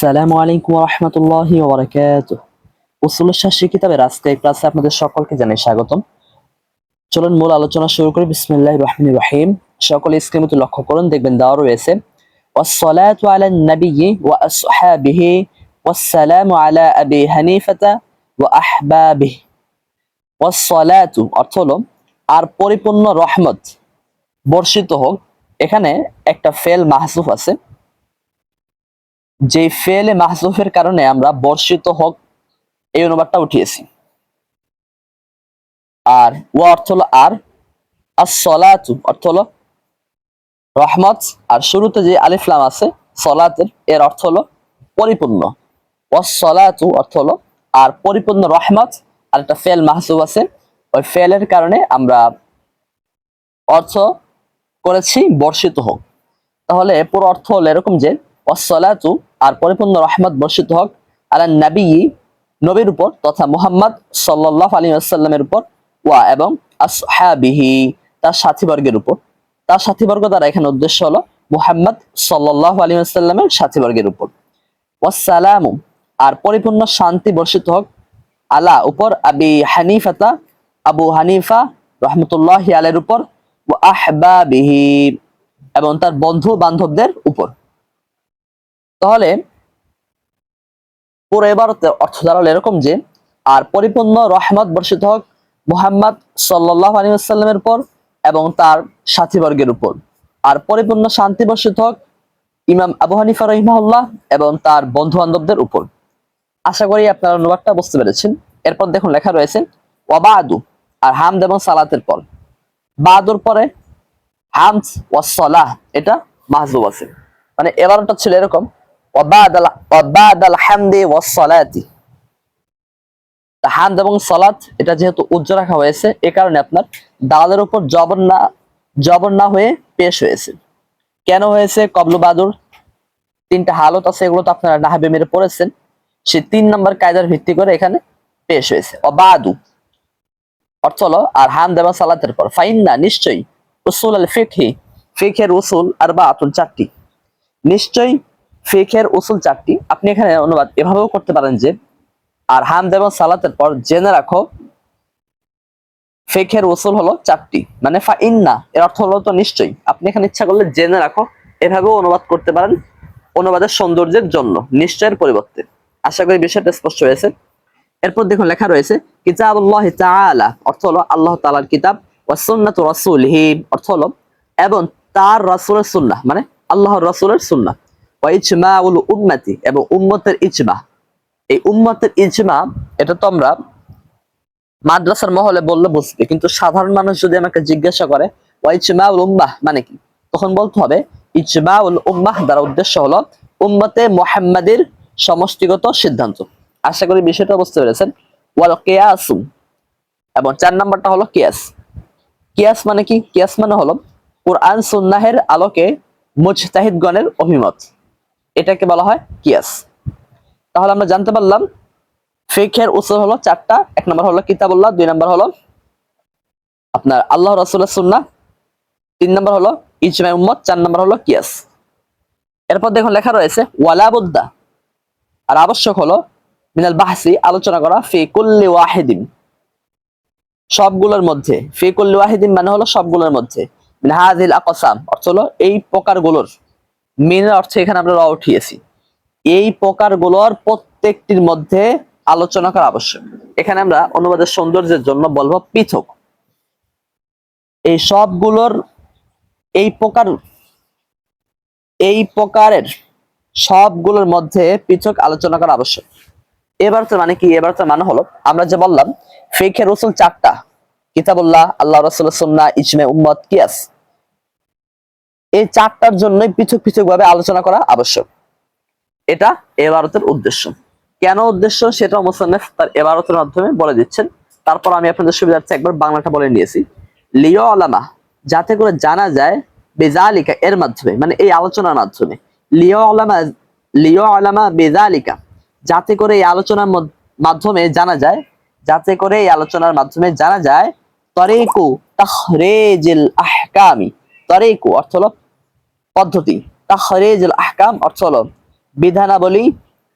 আসসালামু আলাইকুম রহমতুল্লাহি ওবরাকাত উসুল শাসী কিতাবের আজকের ক্লাসে আপনাদের সকলকে জানাই স্বাগতম চলুন মূল আলোচনা শুরু করি বিসমিল্লাহ রহমান রহিম সকলে স্ক্রিন মতো লক্ষ্য করুন দেখবেন দেওয়া রয়েছে والصلاة على النبي وأصحابه والسلام على أبي حنيفة وأحبابه والصلاة অর্থ হলো আর পরিপূর্ণ রহমত বর্ষিত হোক এখানে একটা ফেল মাহসুফ আছে যে ফেলে মাহজুফের কারণে আমরা বর্ষিত হোক এই অনুবাদটা উঠিয়েছি। আর ও অর্থ হলো আর আসলাতু অর্থ হলো রহমত। আর শুরুতে যে আলিফলাম আছে, সলাতের, এর অর্থ হলো পরিপূর্ণ। ওয়াসলাতু অর্থ হলো আর, পরিপূর্ণ রহমত। আর একটা ফেল মাহসুব আছে, ওই ফেলের কারণে আমরা অর্থ করেছি বর্ষিত হোক। তাহলে পুরো অর্থ হলো এরকম যে, ওয়াসসালাতু আর পরিপূর্ণ রহমত বর্ষিত হক আলা নাবী, নবীর উপর তথা মুহাম্মদ সাল্লাল্লাহু আলাইহি ওয়াসাল্লামের উপর ওয়া এবং আসহাবিহি, তার সাথীবর্গের উপর। তার সাথীবর্গ দ্বারা এখানে উদ্দেশ্য হলো মুহাম্মদ সাল্লাল্লাহু আলাইহি ওয়াসাল্লামের সাথীবর্গের উপর। ওয়াসসালামু, আর পরিপূর্ণ শান্তি বর্ষিত হোক আলা উপর আবি হানিফাতা, আবু হানিফা রহমতুল্লাহ আলের উপর ও আহবাবিহি এবং তার বন্ধু বান্ধবদের উপর। তাহলে পুরো এবারতে অর্থ দাঁড়াল এরকম যে, আর পরিপূর্ণ রহমত বর্ষিত হোক মুহাম্মদ সাল্লাহ আলী আসাল্লামের উপর এবং তার সাথীবর্গের উপর। আর পরিপূর্ণ শান্তি বর্ষিত হোক ইমাম আবু হানিফা রহিমাহুল্লাহ এবং তার বন্ধু বান্ধবদের উপর। আশা করি আপনারা অনুবাদটা বুঝতে পেরেছেন। এরপর দেখুন লেখা রয়েছে ওয়াবাদু আর হামদ এবং সালাতের পর। বাদুর পরে হামদ ওয়াসলাহ এটা মাহজুব আছে। মানে এবারটা ছিল এরকম হামদি ওয়াসসালাতি হামদ এবং সালাত, এটা যেহেতু উজ্জ রাখা হয়েছে, এ কারণে আপনার দালের উপর জবর না জবর না হয়ে পেশ হয়েছে। কেন হয়েছে? কবলু বাদুর, তিনটা হালত আছে, এগুলো তো আপনারা নাহাবে মেরে পড়েছেন। সে তিন নম্বর কায়দার ভিত্তি করে এখানে পেশ হয়েছে। অবাদু অর্থ হলো, আর হামদ এবং সালাতের পর ফাইন না নিশ্চয়ই, উসুল আল ফিকহি ফিকের উসুল আর বা আতুল চারটি। নিশ্চয়ই ফিকের উসুল চারটি। আপনি এখানে অনুবাদ এভাবেও করতে পারেন যে, আর হামদ এবং সালাতের পর জেনে রাখো ফিকের উসুল হলো চারটি। মানে ফা ইন্না, এর অর্থ হলো তো নিশ্চয়ই। আপনি এখানে ইচ্ছা করলে জেনে রাখো, এভাবেও অনুবাদ করতে পারেন অনুবাদের সৌন্দর্যের জন্য, নিশ্চয়ের পরিবর্তে। আশা করি বিষয়টা স্পষ্ট হয়েছে। এরপর দেখুন, লেখা রয়েছে কিতাব আল্লাহ অর্থ হলো আল্লাহ তাআলার কিতাব, ওয়া সুন্নাতু রাসূলিহি, অর্থ হলো, এবং তার রাসূলের সুন্নাহ মানে আল্লাহর রাসূলের সুন্নাহ। ওয়া ইজমাউল উম্মতি এবং উম্মতের ইজমা। এই উম্মতের ইজমা, এটা তো আমরা মাদ্রাসার মহলে বললে বুঝবে, কিন্তু সাধারণ মানুষ যদি আমাকে জিজ্ঞাসা করে, ওয়া ইজমাউল উম্মাহ? মানে কি? তখন বলতে হবে, ইজমাউল উম্মাহ দ্বারা উদ্দেশ্য হলো উম্মতে মুহাম্মাদের সমষ্টিগত সিদ্ধান্ত। আশা করি বিষয়টা বুঝতে পেরেছেন। ওয়াল কেয়াসু। এবং চার নাম্বারটা হলো কিয়াস। কিয়াস মানে কি? কিয়াস মানে হলো কোরআন সুন্নাহের আলোকে মুজতাহিদগণের অভিমত। এটাকে বলা হয় কিয়াস। তাহলে আমরা জানতে পারলাম, ফিকহের উসুল হলো চারটা। এক নম্বর হলো কিতাবুল্লাহ, দুই নম্বর হলো আপনার আল্লাহ রাসূলের সুন্নাহ, তিন নম্বর হলো ইজমা উম্মত, চার নম্বর হলো কিয়াস। এরপর দেখুন লেখা রয়েছে ওয়ালাবুদ্দা আর আবশ্যক হলো মিনাল বাহসি, আলোচনা করা, ফি কুল্লি ওয়াহিদিন। সবগুলোর মধ্যে, ফি কুল্লি ওয়াহিদিন মানে হলো সবগুলোর মধ্যে। মিন আকসাম, অর্থ হলো এই প্রকারগুলোর। মিনের অর্থে এখানে আমরা র উঠিয়েছি। এই প্রকারগুলোর প্রত্যেকটির মধ্যে আলোচনা করা আবশ্যক। এখানে আমরা অনুবাদের সৌন্দর্যের জন্য বলব পৃথক। এই সবগুলোর এই প্রকার, এই প্রকারের সবগুলোর মধ্যে পৃথক আলোচনা করা আবশ্যক। এবার তো মানে কি? এবার তো মানে হলো, আমরা যে বললাম ফেখের রসুল চারটা, কিতাবুল্লাহ, আল্লাহ রসুল সুন্না ইজমে উম্মত, কিয়াস। এই চারটার জন্যই পৃথক পৃথক ভাবে আলোচনা করা আবশ্যক। এটা এবারতের উদ্দেশ্য। কেন উদ্দেশ্য? সেটা মুসান্নেফ তার এবারতের মাধ্যমে বলে দিচ্ছেন। তারপর আমি আপনাদের সুবিধার্থে একবার বাংলাটা বলে নিয়েছি। লিও আলামা, যাতে করে জানা যায় বেজালিকা এর মাধ্যমে মানে এই আলোচনার মাধ্যমে। লিও আলামা লিও আলামা বেজালিকা, যাতে করে এই আলোচনার মাধ্যমে জানা যায়, যাতে করে এই আলোচনার মাধ্যমে জানা যায়, তরিকু তাহরেজিল আহকামি। তরিকু অর্থ হলো পদ্ধতি। তাহরেজিল আহকাম অর্থ হলো বিধানাবলী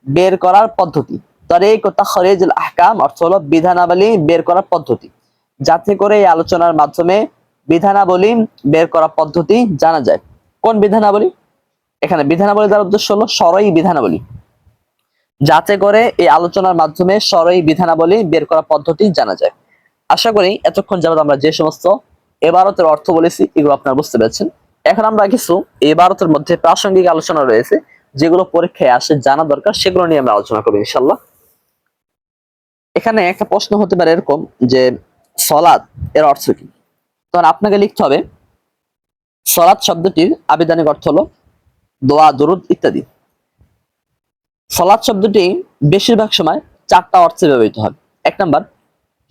বের করার পদ্ধতি। তরিক ও তাখরিজুল আহকাম অর্থ হলো বিধানাবলী বের করার পদ্ধতি। যাতে করে এই আলোচনার মাধ্যমে বিধানাবলী বের করার পদ্ধতি জানা যায়। কোন বিধানাবলী? এখানে বিধানাবলী দ্বারা উদ্দেশ্য হলো সরই বিধানাবলী। যাতে করে এই আলোচনার মাধ্যমে সরই বিধানাবলী বের করার পদ্ধতি জানা যায়। আশা করি এতক্ষণ যাবত আমরা যে সমস্ত এবারতের অর্থ বলেছি, এগুলো আপনারা বুঝতে পেরেছেন। এখন আমরা কিছু এবারতের মধ্যে প্রাসঙ্গিক আলোচনা রয়েছে, যেগুলো পরীক্ষায় আসে, জানা দরকার, সেগুলো নিয়ে আমরা আলোচনা করব ইনশাল্লাহ এখানে একটা প্রশ্ন হতে পারে এরকম যে সলাদ এর অর্থ কি? তখন আপনাকে লিখতে হবে সলাদ শব্দটির আবেদনিক অর্থ হলো দোয়া, দরুদ ইত্যাদি। সলাদ শব্দটি বেশিরভাগ সময় চারটা অর্থে ব্যবহৃত হয়। এক নাম্বার,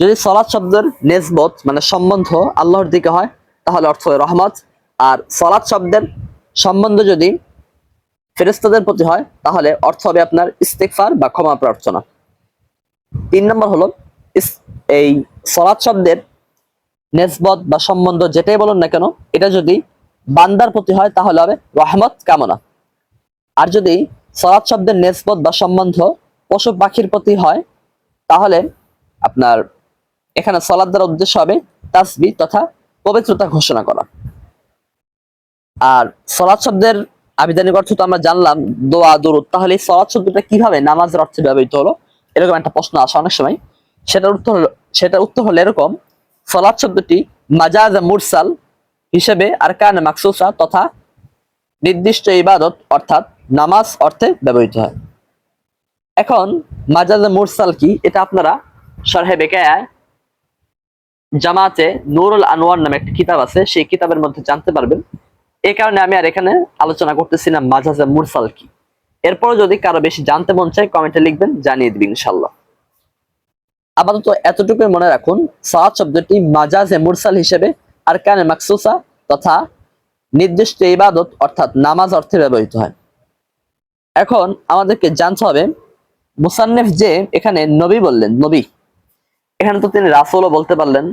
যদি সলাদ শব্দের নেসবত মানে সম্বন্ধ আল্লাহর দিকে হয়, তাহলে অর্থ রহমত। আর সলাদ শব্দের সম্বন্ধ যদি ফেরেস্তাদের প্রতি হয়, তাহলে অর্থ হবে আপনার ইস্তেকফার বা ক্ষমা প্রার্থনা। তিন নম্বর হলো এই সলাদ শব্দের নেসবত বা সম্বন্ধ যেটাই বলুন না কেন, এটা যদি বান্দার প্রতি হয়, তাহলে হবে রহমত, কামনা। আর যদি সলাদ শব্দের নেসবত বা সম্বন্ধ পশু পাখির প্রতি হয়, তাহলে আপনার এখানে সলাদ দ্বারা উদ্দেশ্য হবে তাসবি তথা পবিত্রতা ঘোষণা করা। আর সলাদ শব্দের আবিধানিক অর্থ তো আমরা জানলাম, দোয়া, দরুদ। তাহলে সলাদ শব্দটা কীভাবে নামাজের অর্থে ব্যবহৃত হলো? এরকম একটা প্রশ্ন আসে অনেক সময়। সেটার উত্তর হলো সেটার উত্তর হলো এরকম সলাদ শব্দটি মাজাজ মুরসাল হিসেবে আর কান মাকসুসা তথা নির্দিষ্ট ইবাদত অর্থাৎ নামাজ অর্থে ব্যবহৃত হয়। এখন মাজাজ মুরসাল কি? এটা আপনারা সরহে বেকায় জামাতে নুরুল আনোয়ার নামে একটা কিতাব আছে। সেই কিতাবের মধ্যে জানতে পারবেন। এই কারণে আমি আর এখানে আলোচনা করতেছি না মাজাজে মুরসাল কি। এরপর যদি কারও বেশি জানতে মন চায়, কমেন্টে লিখবেন, জানিয়ে দিবেন ইনশাল্লাহ আপাতত এতটুকুই মনে রাখুন সালাদ শব্দটি মাজাজে মুরসাল হিসেবে আর কানে মাকসুসা তথা নির্দিষ্ট ইবাদত অর্থাৎ নামাজ অর্থে ব্যবহৃত হয়। এখন আমাদেরকে জানতে হবে, মুসান্নেফ যে এখানে নবী বললেন, নবী। এখানে তো তিনি রাসুলও বলতে পারলেন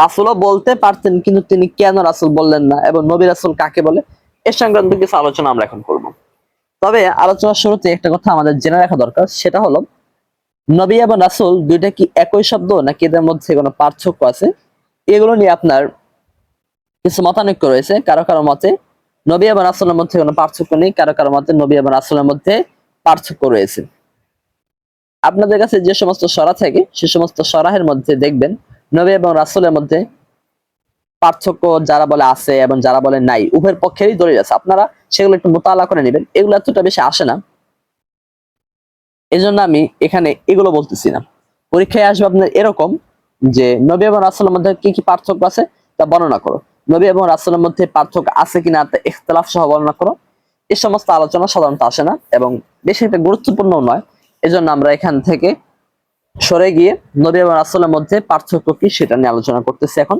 রাসুলও বলতে পারতেন, কিন্তু তিনি কেন রাসুল বললেন না এবং নবী রাসুল কাকে বলে? এ সংক্রান্ত কিছু আলোচনা আমরা এখন করব। তবে আলোচনার শুরুতে একটা কথা আমাদের জেনে রাখা দরকার, সেটা হলো, নবী এবং রাসুল দুইটা কি একই শব্দ নাকি এদের মধ্যে কোনো পার্থক্য আছে? এগুলো নিয়ে আপনার কিছু মতানৈক্য রয়েছে। কারও কারও মতে নবী এবং রাসুলের মধ্যে কোনো পার্থক্য নেই, কারও কারও মতে নবী এবং রাসুলের মধ্যে পার্থক্য রয়েছে। আপনাদের কাছে যে সমস্ত সরা থাকে, সে সমস্ত সরাহের মধ্যে দেখবেন নবী এবং রাসুলের মধ্যে পার্থক্য যারা বলে আছে এবং যারা বলে নাই, উভয়ের পক্ষেরই দলিল আছে। আপনারা সেগুলো একটু মোতালা করে নেবেন। এগুলো এতটা বেশি আসে না। এই জন্য আমি এখানে এগুলো বলতেছি না। পরীক্ষায় আসবে আপনার এরকম যে নবী এবং রাসুলের মধ্যে কি কি পার্থক্য আছে তা বর্ণনা করো। নবী এবং রাসুলের মধ্যে পার্থক্য আছে কিনা তা ইখতলাফ সহ বর্ণনা করো। এই সমস্ত আলোচনা সাধারণত আসে না এবং বেশি একটা গুরুত্বপূর্ণ নয়। এজন্য আমরা এখান থেকে সরে গিয়ে নবী এবং রাসুলের মধ্যে পার্থক্য কি সেটা নিয়ে আলোচনা করতেছি এখন।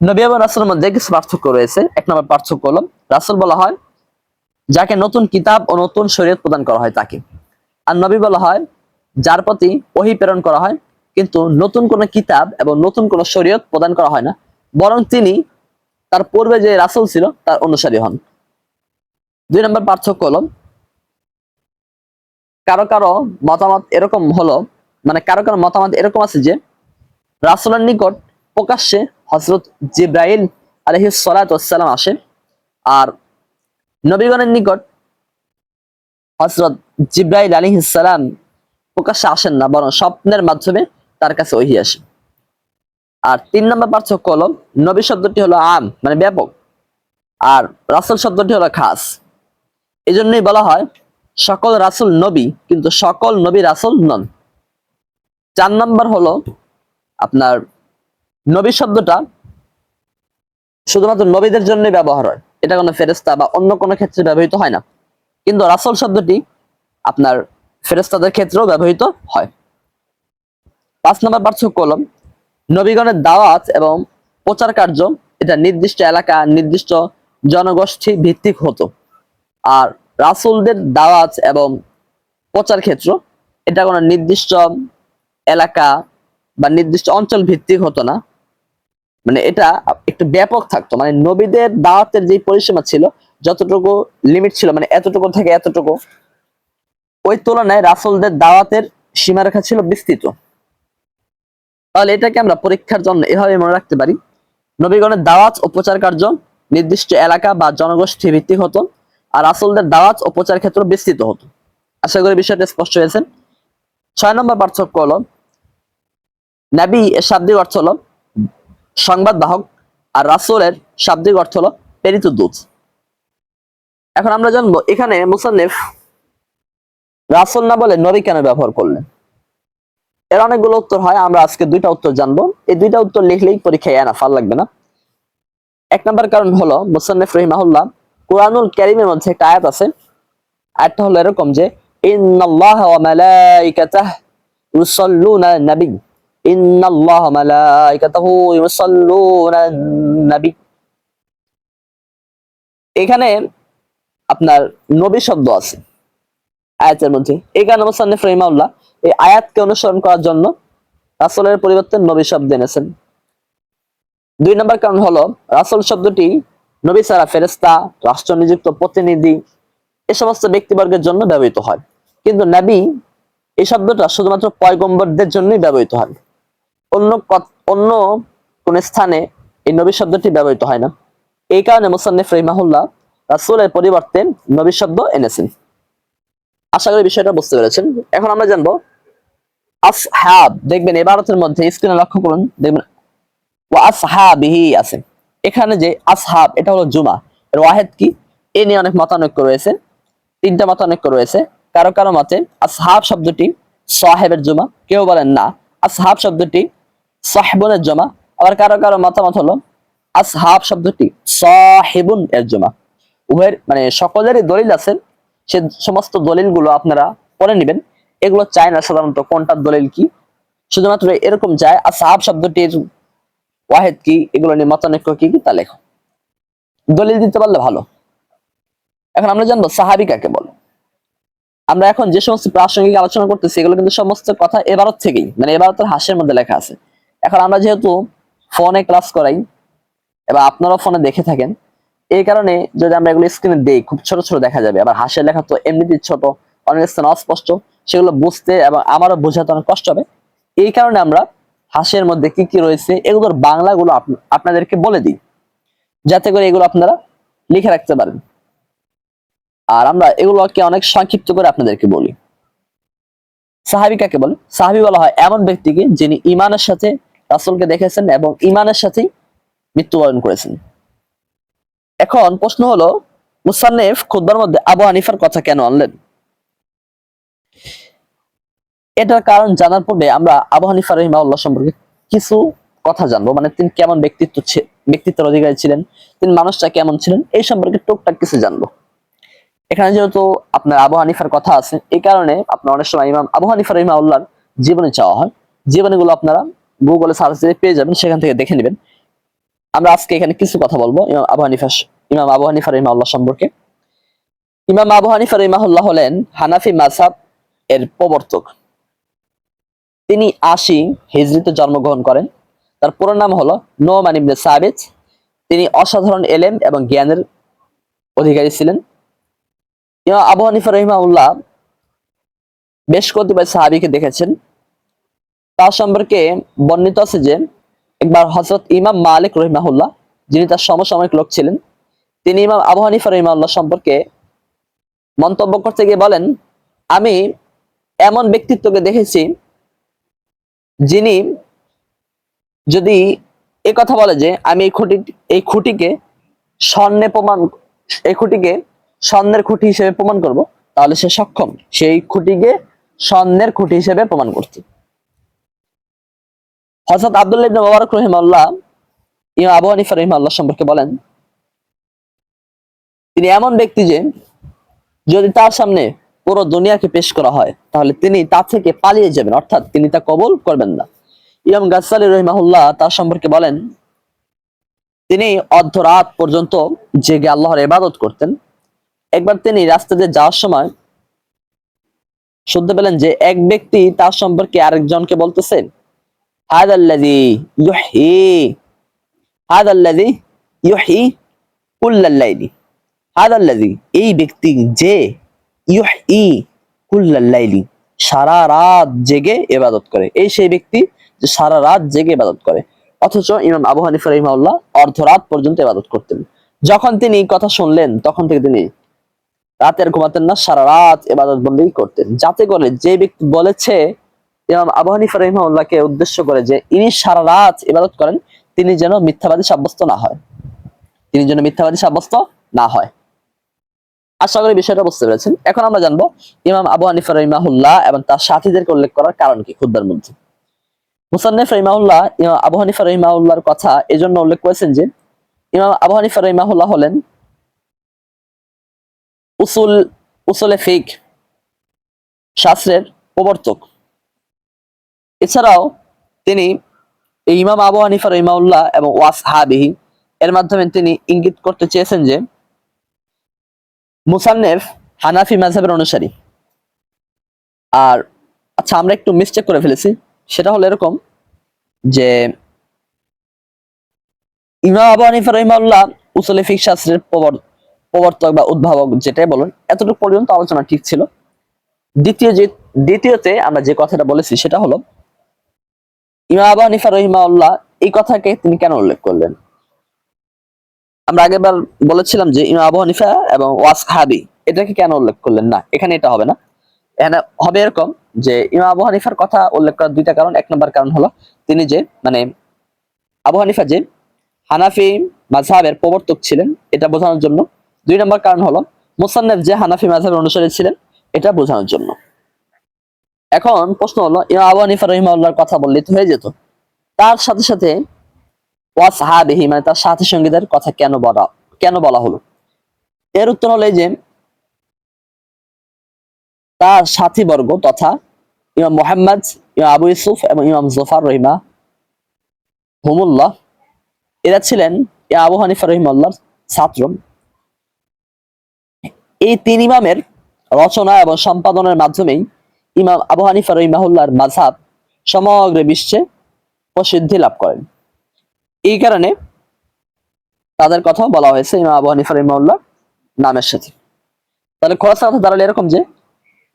নবী এবং রাসুলের মধ্যে কিছু পার্থক্য রয়েছে। এক নম্বর পার্থক্য হলো, রাসুল বলা হয়, যাকে নতুন কিতাব ও নতুন শরীয়ত প্রদান করা হয় তাকে। আর নবী বলা হয়, যার প্রতি ওহি প্রেরণ করা হয়, কিন্তু নতুন কোন কিতাব এবং নতুন কোন শরীয়ত প্রদান করা হয় না। বরং তিনি তার পূর্বে যে রাসুল ছিল, তার অনুসারী হন। দুই নম্বর পার্থক্য হলো, কারও কারও মতামত এরকম হলো মানে কারও কারও মতামত এরকম আছে যে, রাসুলের নিকট প্রকাশ্যে হজরত জিব্রাইল আলহি সালাম আসে আর নবীগণের নিকট হজরত জিব্রাইল আলী সালাম প্রকাশ্যে আসেন না, বরং স্বপ্নের মাধ্যমে তার কাছে ওহি আসে। আর তিন নম্বর পার্থক্য হলো, নবী শব্দটি হলো আম মানে ব্যাপক। আর রাসুল শব্দটি হলো খাস। এই জন্যই বলা হয়, সকল রাসুল নবী, কিন্তু সকল নবী রাসুল নন। চার নাম্বার হলো আপনার নবী শব্দটা শুধুমাত্র নবীদের জন্য ব্যবহার হয়। এটা কোনো ফেরেস্তা বা অন্য কোনো ক্ষেত্রে ব্যবহৃত হয় না। কিন্তু রাসুল শব্দটি আপনার ফেরেস্তাদের ক্ষেত্রেও ব্যবহৃত হয়। পাঁচ নম্বর পার্থক্য হল নবীগণের দাওয়াত এবং প্রচার কার্য এটা নির্দিষ্ট এলাকা, নির্দিষ্ট জনগোষ্ঠী ভিত্তিক হতো। আর রাসুলদের দাওয়াত এবং প্রচার ক্ষেত্র এটা কোনো নির্দিষ্ট এলাকা বা নির্দিষ্ট অঞ্চল ভিত্তিক হতো না। মানে এটা একটু ব্যাপক থাকতো। মানে নবীদের দাওয়াতের যে পরিসীমা ছিল, যতটুকু লিমিট ছিল মানে এতটুকু থেকে এতটুকু, ওই তুলনায় রাসূলদের দাওয়াতের সীমারেখা ছিল বিস্তৃত। তাহলে এটাকে আমরা পরীক্ষার জন্য এভাবে মনে রাখতে পারি, নবীগণের দাওয়াত ও প্রচার কার্য নির্দিষ্ট এলাকা বা জনগোষ্ঠী ভিত্তিক হতো আর রাসূলদের দাওয়াত ও প্রচার ক্ষেত্র বিস্তৃত হতো। আশা করি বিষয়টা স্পষ্ট হয়েছে। ছয় নম্বর পার্থক্য হলো নাবি এর শাব্দিক অর্থ হলো সংবাদ বাহক আর রাসূলের শাব্দিক অর্থ হলো প্রেরিত দূত। এখন আমরা জানব এখানে মুসান্নিফ রাসূল না বলে নবী কেন ব্যবহার করলেন? এর অনেকগুলো উত্তর হয়, আমরা আজকে দুইটা উত্তর জানব। এই দুইটা উত্তর লিখলেই পরীক্ষায় এনা ফাল লাগবে না। এক নম্বর কারণ হলো মুসান্নিফ রহিমাহুল্লাহ কুরআনুল কারীমের মধ্যে একটা আয়াত আছে। আয়াতটা হলো এরকম যে ইন্নাল্লাহ ওয়া মালাইকাতাহ ইউসাল্লুনা নবী। ইন্নাল্লাহ মালাইকাতাহু ইউসাল্লুনা নবী। এখানে আপনার নবী শব্দ আছে আয়াতের মধ্যে। এই কারণে মুসান্নিফ রহিমাউল্লাহ এই আয়াতকে অনুসরণ করার জন্য রাসূলের পরিবর্তে নবী শব্দ এনেছেন। দুই নম্বর কারণ হলো, রাসূল শব্দটি নবী ছাড়া ফেরেস্তা রাষ্ট্র নিযুক্ত প্রতিনিধি, এ সমস্ত ব্যক্তিবর্গের জন্য ব্যবহৃত হয়। কিন্তু নবী, এই শব্দটা শুধুমাত্র পয়গম্বরদের জন্যই ব্যবহৃত হয়। অন্য অন্য কোন স্থানে এই নবী শব্দটি ব্যবহৃত হয় না। এই কারণে মুসান্নিফ রহিমাহুল্লাহ রাসূলের পরিবর্তে নবী শব্দ এনেছেন। আশা করি বিষয়টা বুঝতে পেরেছেন। এখন আমরা জানব, আসহাব, দেখবেন এবারতের মধ্যে স্ক্রিনে লক্ষ্য করুন, দেখবেন ও আসহাবিহি আছে। এখানে যে আসহাব, এটা হলো জুমা। এর ওয়াহেদ কি? এ নিয়ে অনেক মতানৈক্য রয়েছে, তিনটা মতানৈক্য রয়েছে। কারও কারও মতে আসহাব শব্দটি সাহেবের জমা, কেউ বলেন না। আসহাব শব্দটি সাহেবনের জমা, আবার কারও কারও মতামত হলো আসহাব শব্দটি সাহেবুন এর জমা। উভয়ের মানে সকলেরই দলিল আছে, সে সমস্ত দলিলগুলো আপনারা পড়ে নেবেন। এগুলো চায় না সাধারণত কোনটার দলিল কি। শুধুমাত্র এরকম যায়, আসহাব শব্দটির ওয়াহেদ কি, এগুলো নিয়ে মতানৈক্য কি কি, তা লেখো। দলিল দিতে পারলে ভালো। এখন আমরা জানব সাহাবি কাকে বলে। আমরা এখন যে সমস্ত প্রাসঙ্গিক আলোচনা করতেছি, এগুলো কিন্তু সমস্ত কথা এবারত থেকেই মানে এবারতের হাসের মধ্যে লেখা আছে। এখন আমরা যেহেতু ফোনে ক্লাস করাই, এবার আপনারাও ফোনে দেখে থাকেন, এই কারণে যদি আমরা এগুলো স্ক্রিনে দেই, খুব ছোট ছোট দেখা যাবে। আবার হাসের লেখা তো এমনিতেই ছোট, অনেক স্থানে অস্পষ্ট, সেগুলো বুঝতে এবং আমারও বোঝাতে অনেক কষ্ট হবে। এই কারণে আমরা হাসের মধ্যে কি কি রয়েছে, এগুলোর বাংলাগুলো আপ- আপনাদেরকে বলে দিই। যাতে করে এগুলো আপনারা লিখে রাখতে পারেন। আর আমরা এগুলোকে অনেক সংক্ষিপ্ত করে আপনাদেরকে বলি। সাহাবি কাকে বলে? সাহাবি বলা হয় এমন ব্যক্তিকে যিনি ইমানের সাথে রাসূলকে দেখেছেন এবং ইমানের সাথেই মৃত্যুবরণ করেছেন। এখন প্রশ্ন হলো, মুসান্নেফ খুদ্বার মধ্যে আবু হানিফার কথা কেন আনলেন? এটার কারণ জানার পূর্বে আমরা আবু হানিফা রহিমাউল্লাহ সম্পর্কে কিছু কথা জানব। মানে তিনি কেমন ব্যক্তিত্ব ব্যক্তিত্বের অধিকারী ছিলেন, তিনি মানুষটা কেমন ছিলেন, এই সম্পর্কে টুকটাক কিছু জানব। এখানে যেহেতু আপনার আবু হানিফার কথা আছে, এই কারণে আপনার অনেক সময় ইমাম আবু হানিফা রহিমাউল্লাহর জীবনে চাওয়া হয়। জীবনীগুলো আপনারা গুগলে সার্চ দিয়ে পেয়ে যাবেন, সেখান থেকে দেখে নেবেন। আমরা আজকে এখানে কিছু কথা বলব ইমাম আবু হানিফা, ইমাম আবু হানিফা রহিমাউল্লাহ সম্পর্কে। ইমাম আবু হানিফা রহিমাহুল্লাহ হলেন হানাফি মাসাব এর প্রবর্তক। তিনি আশি হিজরিতে জন্মগ্রহণ করেন। তার পুরো নাম হলো নোমান ইবনে তিনি অসাধারণ এলেম এবং জ্ঞানের অধিকারী ছিলেন। আবু হানিফা রহিমাউল্লাহ বেশ কতিপয় সাহাবিকে দেখেছেন। তার সম্পর্কে বর্ণিত আছে যে, একবার হজরত ইমাম মালিক রহিমাহুল্লাহ, যিনি তার সমসাময়িক লোক ছিলেন, তিনি ইমাম আবু হানিফা রহিমাউল্লাহ সম্পর্কে মন্তব্য করতে গিয়ে বলেন, আমি এমন ব্যক্তিত্বকে দেখেছি যিনি যদি এ কথা বলে যে, আমি এই খুঁটি, এই খুঁটিকে স্বর্ণে প্রমাণ, এই খুঁটিকে স্বর্ণের খুঁটি হিসেবে প্রমাণ করব। তাহলে সে সক্ষম। সেই খুঁটিকে স্বর্ণের খুঁটি হিসেবে প্রমাণ করতে হযরত আব্দুল্লাহ মুবারক রহিমাল্লাহ ইমাম আবু হানিফা রহিমাল্লাহ সম্পর্কে বলেন, তিনি এমন ব্যক্তি যে, যদি তার সামনে পুরো দুনিয়াকে পেশ করা হয়, তাহলে তিনি তা থেকে পালিয়ে যাবেন। অর্থাৎ তিনি তা কবল করবেন না। ইমাম গাজ্জালি রহিমাহুল্লাহ তার সম্পর্কে বলেন, তিনি অর্ধরাত পর্যন্ত জেগে আল্লাহর ইবাদত করতেন। একবার তিনি রাস্তা দিয়ে যাওয়ার সময় শুনতে পেলেন যে এক ব্যক্তি তার সম্পর্কে আরেকজনকে বলতেছে, হাদাল্লাযী ইউহয়ী হাদাল্লাযী ইউহয়ী কুল্লাল লাইলি এই ব্যক্তি যে সারা রাত জেগে ইবাদত করে। এই সেই ব্যক্তি যে সারা রাত জেগে ইবাদত করে। অথচ ইমাম আবু হানিফা রহিমাউল্লাহ অর্ধরাত পর্যন্ত ইবাদত করতেন। যখন তিনি কথা শুনলেন, তখন থেকে তিনি রাতের ঘুমাতেন না, সারা রাত ইবাদত বন্দী করতেন। যাতে করে যে ব্যক্তি বলেছে, ইমাম আবু হানিফা রহিমাউল্লাহকে উদ্দেশ্য করে যে ইনি সারা রাত ইবাদত করেন, তিনি যেন মিথ্যাবাদী সাব্যস্ত না হয়। তিনি যেন মিথ্যাবাদী সাব্যস্ত না হয়। আশা করি বিষয়টা বুঝতে পেরেছেন। এখন আমরা জানব ইমাম আবু হানিফা রহিমাহুল্লাহ এবং তার সাথীদেরকে উল্লেখ করার কারণ কি খুদ্বার মধ্যে। মুসান্নেফ রহিমাহুল্লাহ, ইমাম আবু হানিফা রহিমাহুল্লাহর কথা এজন্য উল্লেখ করেছেন যে, ইমাম আবু হানিফা রহিমাহুল্লাহ হলেন উসুল, উসুলে ফিক, শাস্ত্রের প্রবর্তক। এছাড়াও তিনি ইমাম আবু হানিফা রহিমাউল্লাহ এবং ওয়াস হাবিহি এর মাধ্যমে তিনি ইঙ্গিত করতে চেয়েছেন যে মুসান্নেফ হানাফি মাযহাবের অনুসারী। আর আচ্ছা আমরা একটু মিস্টেক করে ফেলেছি। সেটা হলো এরকম যে ইমাম আবু হানিফা রহিমাউল্লাহ উসুলে ফিক শাস্ত্রের প্রবর- প্রবর্তক বা উদ্ভাবক যেটাই বলুন, এতটুকু পর্যন্ত আলোচনা ঠিক ছিল। দ্বিতীয় যে, দ্বিতীয়তে আমরা যে কথাটা বলেছি সেটা হলো, ইমাম আবু হানিফা রহিমাউল্লাহ এই কথাকে তিনি কেন উল্লেখ করলেন? আমরা আগেরবার বলেছিলাম যে ইমাম আবু হানিফা এবং ওয়াস হাবি এটাকে কেন উল্লেখ করলেন? না, এখানে এটা হবে না। এখানে হবে এরকম যে ইমাম আবু হানিফার কথা উল্লেখ করার দুইটা কারণ। এক নম্বর কারণ হলো, তিনি যে মানে আবু হানিফা যে হানাফি মাযহাবের প্রবর্তক ছিলেন, এটা বোঝানোর জন্য দুই নম্বর কারণ হলো মুসান্নেফ যে হানাফি মাযহাবের অনুসারী ছিলেন, এটা বোঝানোর জন্য। এখন প্রশ্ন হলো, ইমাম আবু হানিফা রহিমাউল্লাহর কথা বললে তো হয়ে যেত। তার সাথে সাথে ওয়াস হাবিহি মানে তার সাথী সঙ্গীদের কথা কেন বলা কেন বলা হলো? এর উত্তর হলো যে, তার সাথী বর্গ তথা ইমাম মোহাম্মদ, ইমাম আবু ইউসুফ এবং ইমাম জোফার রহিমা হুমুল্লাহ এরা ছিলেন আবু হানিফা রহিমাল্লাহর ছাত্র। এই তিন ইমামের রচনা এবং সম্পাদনের মাধ্যমেই ইমাম আবু হানিফা রহিমাহুল্লাহর মাঝহাব সমগ্র বিশ্বে প্রসিদ্ধি লাভ করেন। এই কারণে তাদের কথা বলা হয়েছে ইমাম আবু হানিফা রহিমাহুল্লাহ নামের সাথে। তাহলে খোলাসা কথা দাঁড়ালে এরকম যে,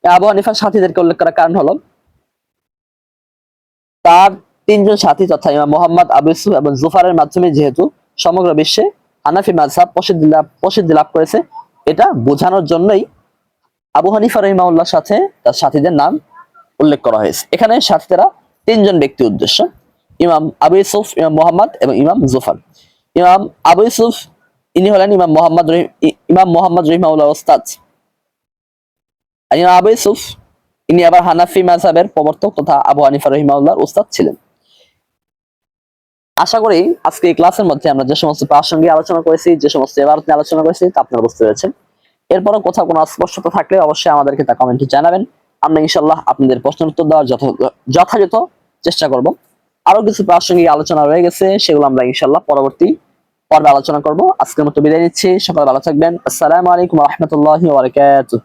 আবু হানিফার সাথীদেরকে উল্লেখ করার কারণ হলো, তার তিনজন সাথী তথা ইমাম মোহাম্মদ, আবু ইউসুফ এবং জুফারের মাধ্যমে যেহেতু সমগ্র বিশ্বে হানাফি মাযহাব প্রসিদ্ধি লাভ প্রসিদ্ধি লাভ করেছে এটা বোঝানোর জন্যই আবু হানিফা রহিমাউল্লাহর সাথে তার সাথীদের নাম উল্লেখ করা হয়েছে। এখানে সাথীরা তিনজন ব্যক্তি উদ্দেশ্য। ইমাম আবু ইউসুফ, ইমাম মোহাম্মদ এবং ইমাম জুফার। ইমাম আবু ইউসুফ, ইনি হলেন ইমাম মোহাম্মদ রহিম ইমাম মোহাম্মদ রহিমাউল্লাহ ওস্তাদ ইমাম আবু ইউসুফ, ইনি আবার হানাফি মাযহাবের প্রবর্তক তথা আবু হানিফা রহিমাউল্লাহর ওস্তাদ ছিলেন। আশা করি আজকে এই ক্লাসের মধ্যে আমরা যে সমস্ত প্রাসঙ্গিক আলোচনা করেছি, যে সমস্ত এবার আলোচনা করেছি, তা আপনারা বুঝতে পেরেছেন। এরপরও কোথাও কোনো অস্পষ্টতা থাকলে অবশ্যই আমাদেরকে তা কমেন্টে জানাবেন। আমরা ইনশাল্লাহ আপনাদের প্রশ্নের উত্তর দেওয়ার যথাযথ চেষ্টা করব। আরও কিছু প্রাসঙ্গিক আলোচনা রয়ে গেছে, সেগুলো আমরা ইনশাল্লাহ পরবর্তী পর্বে আলোচনা করব। আজকের মতো বিদায় নিচ্ছি। সকাল ভালো থাকবেন। আসসালামু আলাইকুম রহমতুল্লাহ বারকাতুহ।